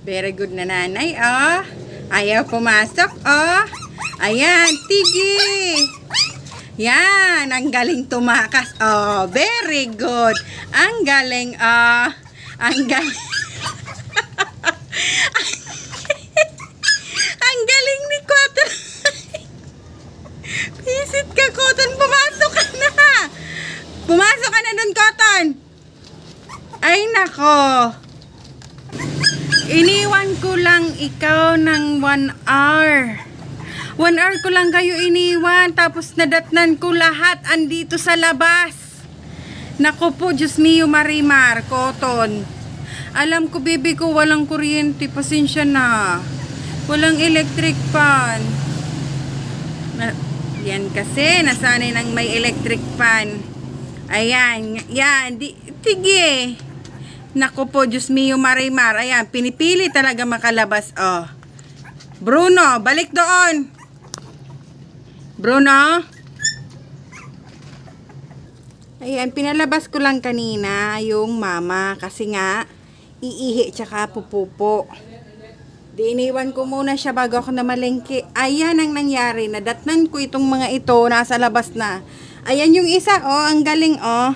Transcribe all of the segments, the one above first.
Very good na nanay, oh. Ayaw pumasok, oh. Ayan, tigi. Yan, ang galing tumakas. Oh, very good. Ang galing, oh. Ang galing. ang galing ni Cotton. Visit ka, Cotton. Pumasok ka na. Pumasok ka na dun, Cotton. Ay, nako. Iniwan ko lang ikaw ng one hour. One hour ko lang kayo iniwan, tapos nadatnan ko lahat andito sa labas. Nako po, Diyos mio Marimar, Cotton. Alam ko, baby ko, walang kuryente. Pasensya na. Walang electric. Na, yan kasi, nasanay ng may electric fan. Ayan, yan, di, tige. Nako po, Diyos mio Marimar. Ayan, pinipili talaga makalabas. Oh. Bruno, balik doon. Bruno? Ayan, pinalabas ko lang kanina yung mama kasi nga iihi tsaka pupupo. Di iniwan ko muna siya bago ako namalengke. Ayan ang nangyari. Nadatnan ko itong mga ito nasa labas na. Ayan yung isa, oh, ang galing, oh.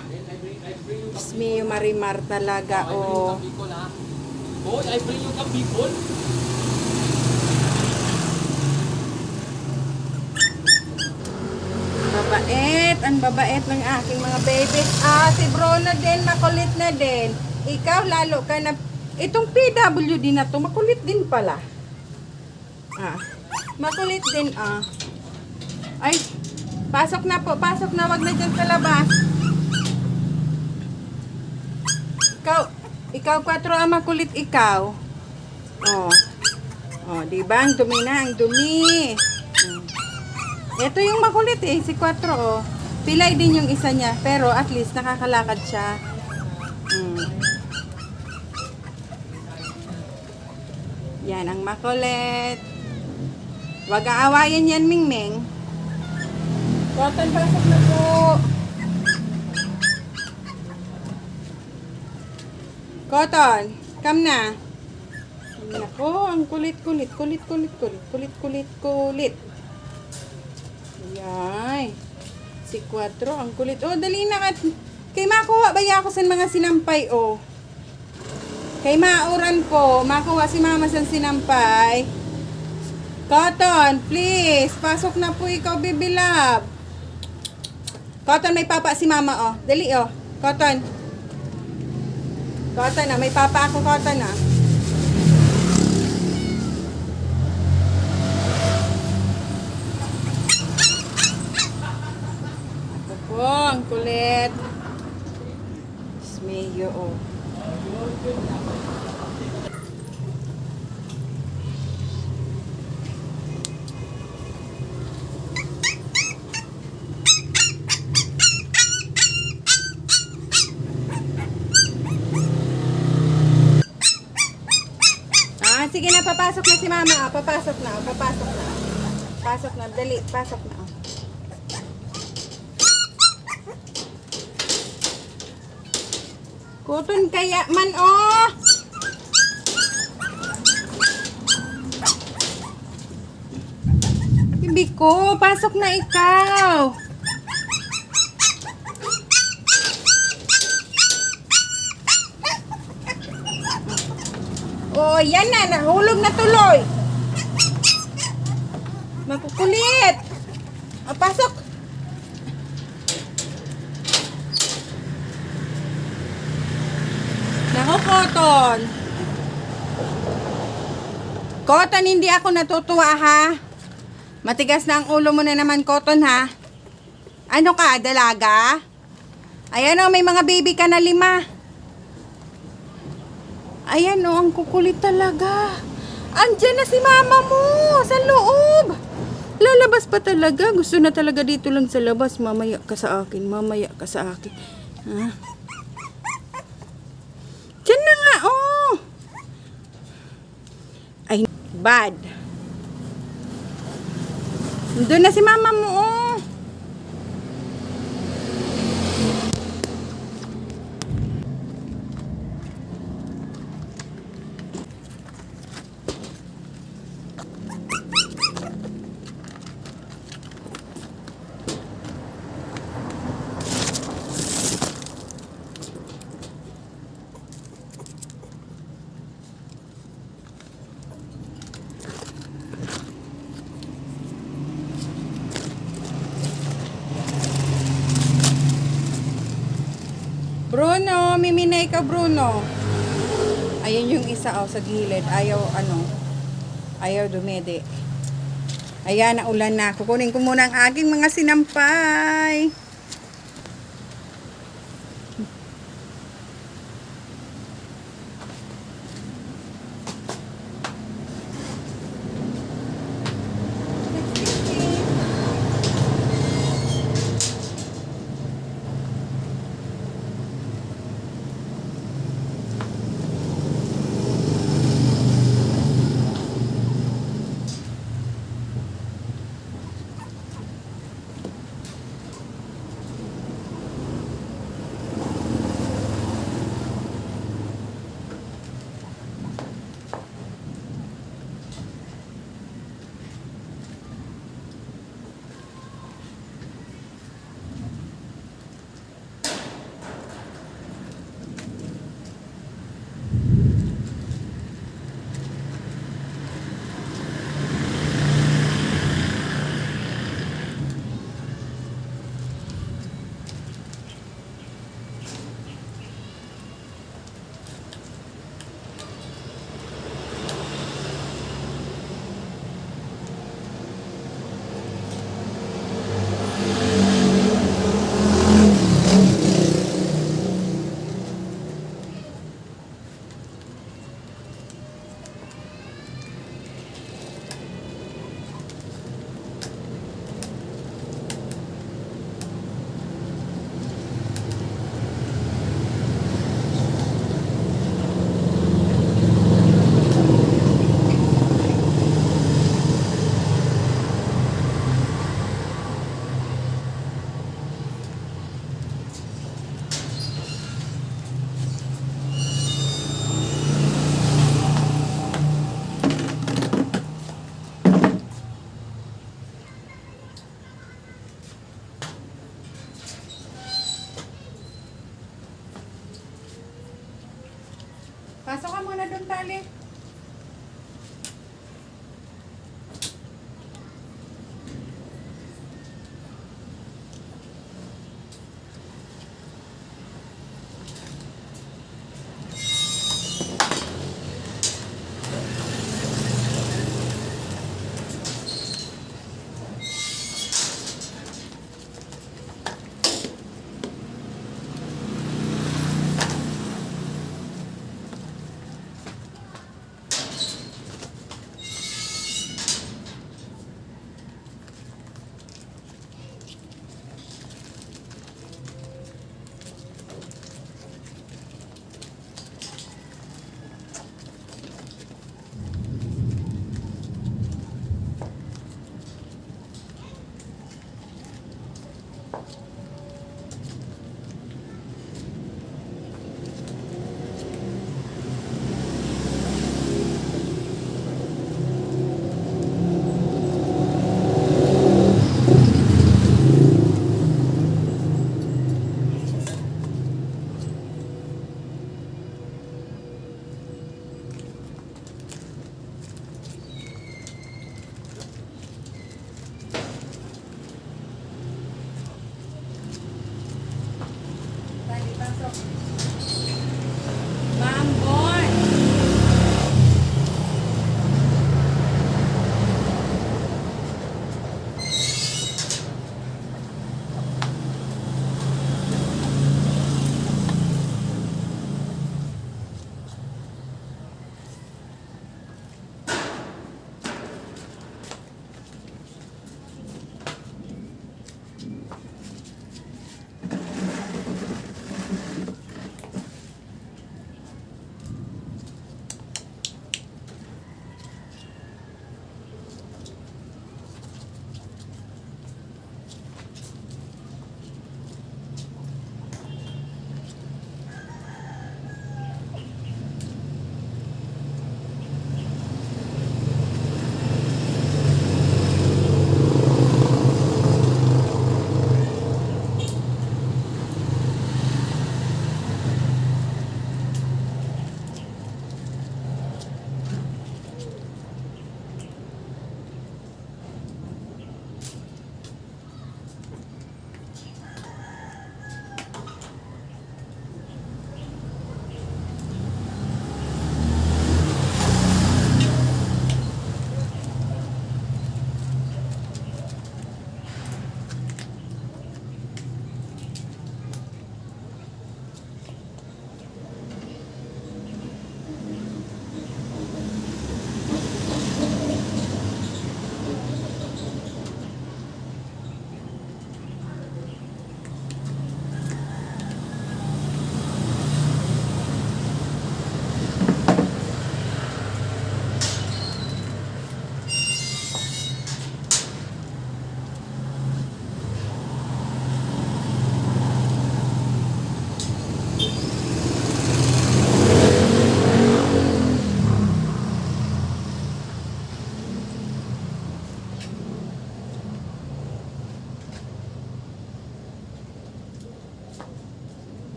Mio Marimar talaga, oh. People ha. Boy, I bring you some people. Babait, ang babait ng aking mga babies. Ah, si Bruno din, makulit na din. Ikaw, lalo ka na, itong PWD na to, makulit din pala. Ah, makulit din, ah. Ay, pasok na po, pasok na, wag na dyan sa labas. Ikaw, ikaw, kwatro ang makulit ikaw. Oh. Oh, di ba? Ang dumi na, ang dumi. Hmm. Ito yung makulit eh, si 4 oh. Pilay din yung isa niya, pero at least nakakalakad siya. Mm. Yan ang makulit. Huwag aawayan yan, Mingming. Cotton, pasok na po. Cotton, come na. Nako, ang kulit, kulit, kulit, kulit, kulit, kulit, kulit, kulit. Yay. Si 4, ang kulit. Oh, dali na. Kay makuha ba ako sa mga sinampay, oh. Kay mauran po, makuha si mama sa sinampay. Cotton, please. Pasok na po ikaw, bibilab. Cotton, may papa si mama, oh. Dali, oh. Cotton. Cotton, ah. May papa ako, Cotton, ah. Ito po, ang kulit. Smeyo, oh. Sige na, papasok na si mama. Ah, papasok na, ah, papasok na. Pasok na, dali, pasok na. ah. Kuton kaya man, oh! Bibi pasok na ikaw. Oh, yan na, nahulog na tuloy. Makukulit. Oh, pasok. Nako, Cotton. Cotton, hindi ako natutuwa, ha? Matigas na ang ulo mo na naman, Cotton, ha? Ano ka, dalaga? Ayan o, may mga baby ka na lima. Ayan o, ang kukulit talaga. Andyan na si mama mo, sa loob. Lalabas pa talaga. Gusto na talaga dito lang sa labas. Mamaya ka sa akin, mamaya ka sa akin. Ha? Diyan na nga, oh. Ay, bad. Doon na si mama mo, oh. Bruno, miminay ka Bruno. Ayun yung isa oh, sa gilid. Ayaw ano. Ayaw dumede. Ayan, naulan na. Kukunin ko muna ang aking mga sinampay.